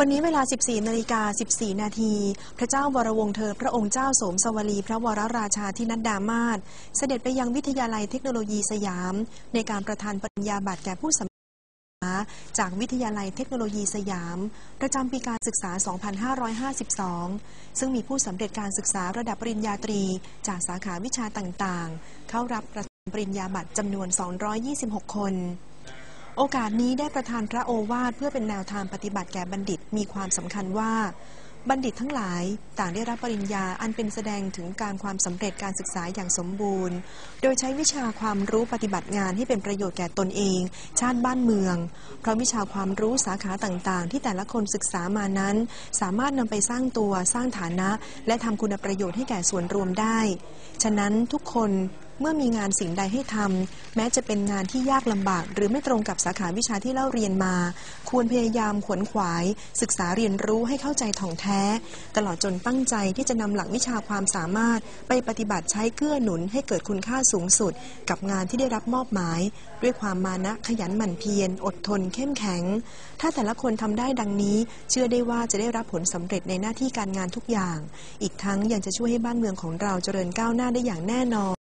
วันนี้เวลา 14 นาฬิกา 14 นาที พระเจ้าวรวงศ์เธอ พระองค์เจ้าโสมสวลี พระวรราชาธินัดดามาศเสด็จไปยังวิทยาลัยเทคโนโลยีสยาม ในการประทานปริญญาบัตรแก่ผู้สำเร็จจากวิทยาลัยเทคโนโลยีสยาม ประจำปีการศึกษา 2552 ซึ่งมีผู้สำเร็จการศึกษาระดับปริญญาตรี จากสาขาวิชาต่างๆ เข้ารับประทานปริญญาบัตรจำนวน 226 คน โอกาสนี้ได้ประทานพระโอวาทเพื่อเป็นแนวทางปฏิบัติแก่บัณฑิตมีความสำคัญว่า บัณฑิตทั้งหลายต่างได้รับปริญญาอันเป็นแสดงถึงการความสำเร็จการศึกษาอย่างสมบูรณ์ โดยใช้วิชาความรู้ปฏิบัติงานให้เป็นประโยชน์แก่ตนเอง ชาติบ้านเมือง เพราะวิชาความรู้สาขาต่างๆ ที่แต่ละคนศึกษามานั้น สามารถนำไปสร้างตัวสร้างฐานะ และทำคุณประโยชน์ให้แก่ส่วนรวมได้ ฉะนั้นทุกคน เมื่อมีงานสิ่งใดให้ทำแม้จะเป็นงานที่ยากลำบาก หรือไม่ตรงกับสาขาวิชาที่เล่าเรียนมา ควรพยายามขวนขวาย ศึกษาเรียนรู้ให้เข้าใจถ่องแท้ ตลอดจนตั้งใจที่จะนำหลักวิชาความสามารถ ไปปฏิบัติใช้เกื้อหนุนให้เกิดคุณค่าสูงสุด กับงานที่ได้รับมอบหมาย ด้วยความมานะขยันหมั่นเพียรอดทนเข้มแข็ง ถ้าแต่ละคนทำได้ดังนี้ เชื่อได้ว่าจะได้รับผลสำเร็จในหน้าที่การงานทุกอย่าง อีกทั้งยังจะช่วยให้บ้านเมืองของเราเจริญก้าวหน้าได้อย่างแน่นอน